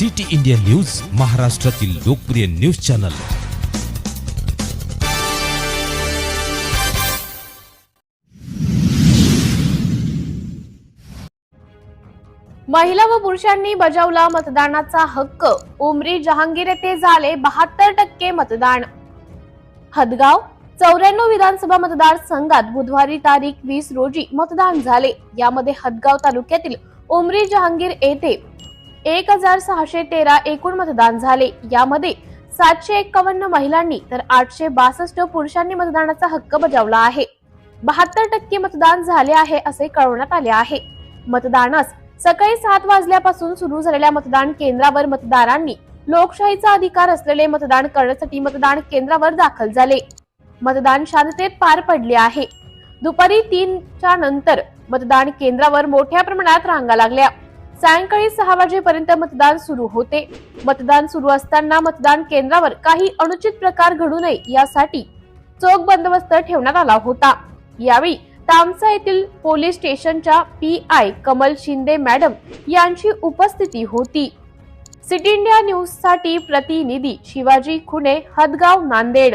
City India news महाराष्ट्रातील लोकप्रिय news channel. महिला व पुरुषांनी बजावला मतदानाचा हक्क. उमरी जहांगीर येथे झाले बहात्तर टक्के मतदान. हदगाव चौऱ्याण्णव विधानसभा मतदारसंघात बुधवारी तारीख वीस रोजी मतदान झाले. यामध्ये हदगाव तालुक्यातील उमरी जहांगीर येथे एक हजार सहाशे तेरा एकूण मतदान झाले. यामध्ये सातशे एक्कावन्न महिलांनी तर आठशे बासष्ट पुरुषांनी मतदानाचा हक्क बजावला आहे. बहात्तर टक्के मतदान झाले आहे असे कळवण्यात आले आहे. मतदानास सकाळी सात वाजल्यापासून सुरू झालेल्या मतदान केंद्रावर मतदारांनी लोकशाहीचा अधिकार असलेले मतदान करण्यासाठी मतदान केंद्रावर दाखल झाले. मतदान शांततेत पार पडले आहे. दुपारी तीनच्या नंतर मतदान केंद्रावर मोठ्या प्रमाणात रांगा लागल्या. सायंकाळी सहा वाजेपर्यंत मतदान सुरू होते. मतदान सुरू असताना मतदान केंद्रावर काही अनुचित प्रकार घडू नये यासाठी चोख बंदोबस्त ठेवण्यात आला होता. यावेळी तामसा येथील पोलीस स्टेशनच्या P I Kamal Shinde madam यांची उपस्थिती होती. सिटी इंडिया न्यूजसाठी प्रतिनिधी शिवाजी खुणे हदगाव नांदेड.